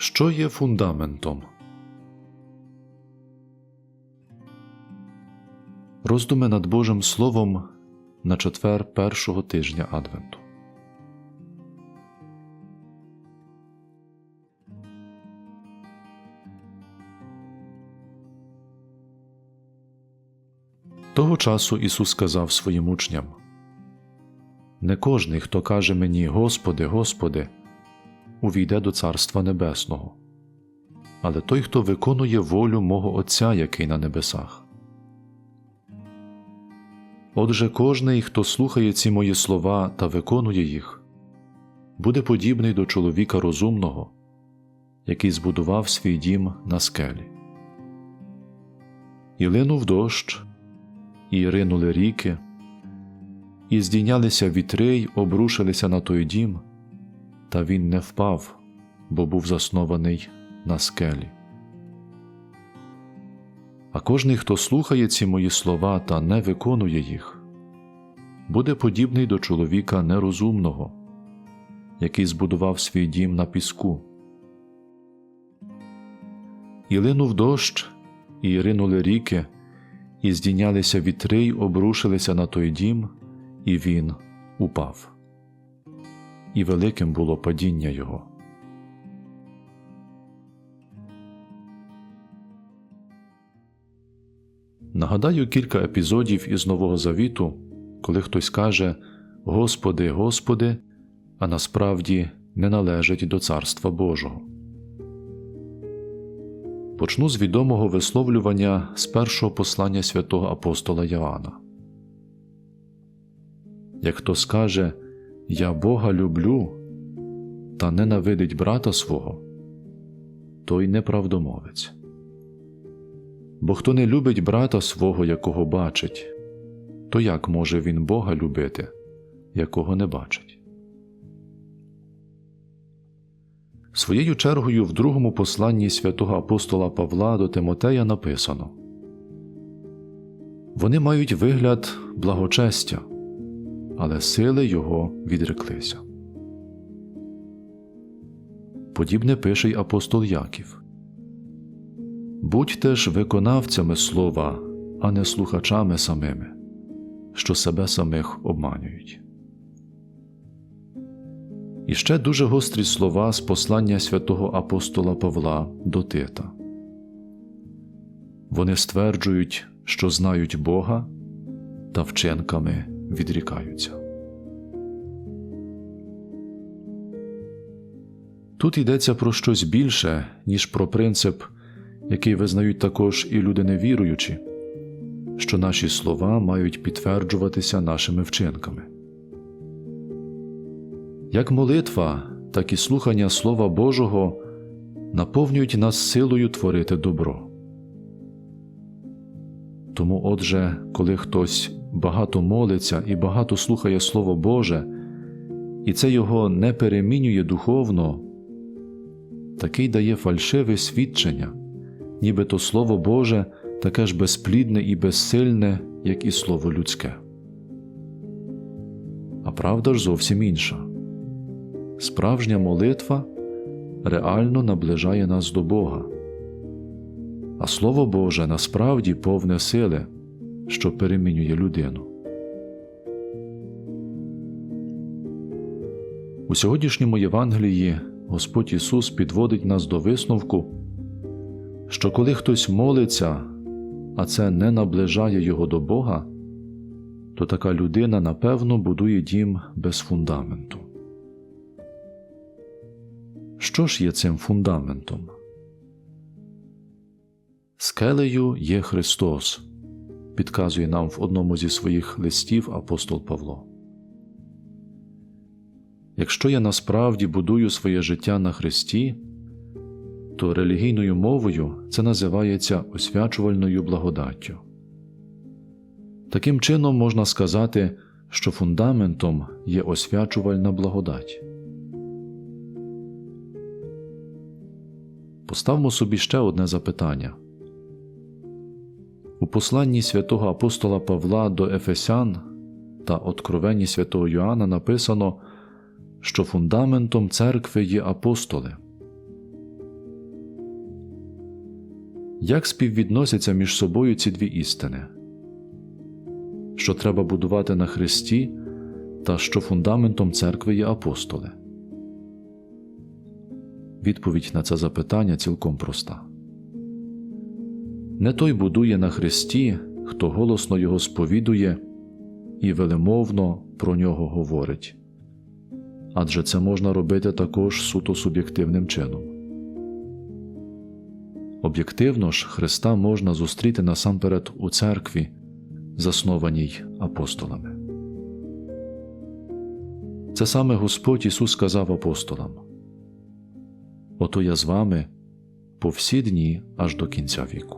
Що є фундаментом? Роздуми над Божим Словом на четвер першого тижня Адвенту. Того часу Ісус сказав своїм учням Не кожний, хто каже мені Господи, Господи, увійде до Царства Небесного, але той, хто виконує волю мого Отця, який на небесах. Отже, кожний, хто слухає ці мої слова та виконує їх, буде подібний до чоловіка розумного, який збудував свій дім на скелі. І линув дощ, і ринули ріки, і здійнялися вітри й обрушилися на той дім, та він не впав, бо був заснований на скелі. А кожний, хто слухає ці мої слова та не виконує їх, буде подібний до чоловіка нерозумного, який збудував свій дім на піску. І линув дощ, і ринули ріки, і здійнялися вітри й обрушилися на той дім, і він упав. І великим було падіння його. Нагадаю кілька епізодів із Нового Завіту, коли хтось каже Господи, Господи, а насправді не належить до Царства Божого. Почну з відомого висловлювання з першого послання святого апостола Йоанна. Як хто скаже Я Бога люблю та ненавидить брата свого, той неправдомовець. Бо хто не любить брата свого, якого бачить, то як може він Бога любити, якого не бачить? Своєю чергою в другому посланні святого апостола Павла до Тимотея написано Вони мають вигляд благочестя, але сили його відреклися. Подібне пише й апостол Яків Будьте ж виконавцями слова, а не слухачами самими, що себе самих обманюють. І ще дуже гострі слова з послання святого апостола Павла до Тита. Вони стверджують, що знають Бога та вченками відрікаються. Тут йдеться про щось більше, ніж про принцип, який визнають також і люди невіруючі, що наші слова мають підтверджуватися нашими вчинками. Як молитва, так і слухання Слова Божого наповнюють нас силою творити добро. Тому, отже, коли хтось багато молиться і багато слухає Слово Боже, і це його не перемінює духовно, такий дає фальшиве свідчення, нібито Слово Боже таке ж безплідне і безсильне, як і слово людське. А правда ж зовсім інша. Справжня молитва реально наближає нас до Бога, а Слово Боже насправді повне сили, що перемінює людину. У сьогоднішньому Євангелії Господь Ісус підводить нас до висновку, що коли хтось молиться, а це не наближає його до Бога, то така людина напевно будує дім без фундаменту. Що ж є цим фундаментом? Скелею є Христос, підказує нам в одному зі своїх листів апостол Павло. Якщо я насправді будую своє життя на Христі, то релігійною мовою це називається освячувальною благодаттю. Таким чином можна сказати, що фундаментом є освячувальна благодать. Поставмо собі ще одне запитання. Посланні святого апостола Павла до Ефесян та Откровенні святого Йоанна написано, що фундаментом церкви є апостоли. Як співвідносяться між собою ці дві істини? Що треба будувати на Христі, та що фундаментом церкви є апостоли? Відповідь на це запитання цілком проста. Не той будує на Христі, хто голосно його сповідує і велемовно про нього говорить, адже це можна робити також суто суб'єктивним чином. Об'єктивно ж Христа можна зустріти насамперед у церкві, заснованій апостолами. Це саме Господь Ісус сказав апостолам Ото я з вами по всі дні аж до кінця віку.